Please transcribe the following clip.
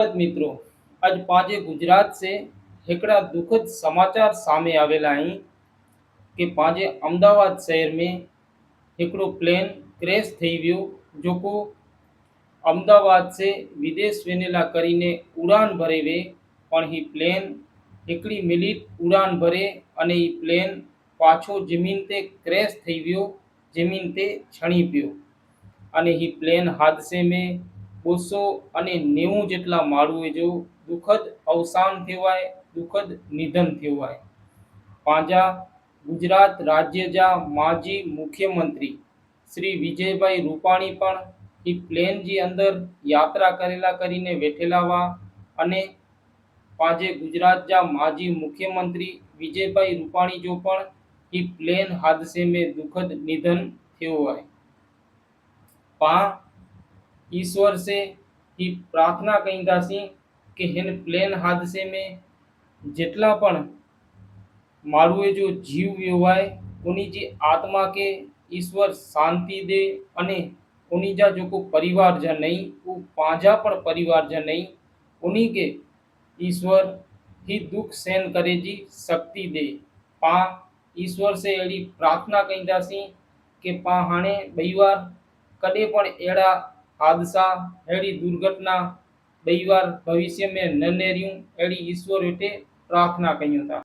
મિત્રો. આજ પાંચે ગુજરાત સે એકડા દુઃખદ સમાચાર સામે આવેલા અહીં કે પાંચે અમદાવાદ શહેરમાં એકડો પ્લેન ક્રેશ થઈ ગયો જોકો અમદાવાદ સે વિદેશ વેનેલા કરીને ઉડાન ભરેવે પણ એ પ્લેન એકડી મિનિટ ઉડાન ભરે અને એ પ્લેન પાછો જમીન તે ક્રેશ થઈ ગયો, જમીન તે છણી પીયો. અને એ પ્લેન હાદસે મેં બસો અને નેવું જેટલા માળુએ જો દુઃખદ અવસાન થવાય, દુઃખદ નિધન થવાય. પાંજા, ગુજરાત રાજ્યજા માજી મુખ્યમંત્રી શ્રી વિજયભાઈ રૂપાણી પણ એ પ્લેનજી અંદર યાત્રા કરેલા કરીને વેઠેલાવા અને પાંજે ગુજરાત ગુજરાતજા માજી મુખ્યમંત્રી વિજયભાઈ રૂપાણી જો પણ એ પ્લેન હાદસે મેં દુઃખદ નિધન થયો હોય. પા ईश्वर से ही प्रार्थना कईंदासीं कि हिन प्लेन हादसे में જેટલા પણ માળુએ જો જીવ વિયો आहे उनी जी आत्मा के ईश्वर शांति दे અને उनी जा जेको परिवारजन नहीं उ पंहिंजा पण परिवारजन नहीं उनी के ईश्वर ही दुख सहन करे जी शक्ति दे पा ईश्वर से अहिड़ी प्रार्थना कईंदासीं कि पा हाणे ॿई वार कॾहिं पण अहिड़ा हादसा अहिड़ी दुर्घटना ॿई वार भविष्य में न नेरियूं अहिड़ी ईश्वर हिते प्रार्थना कयूं था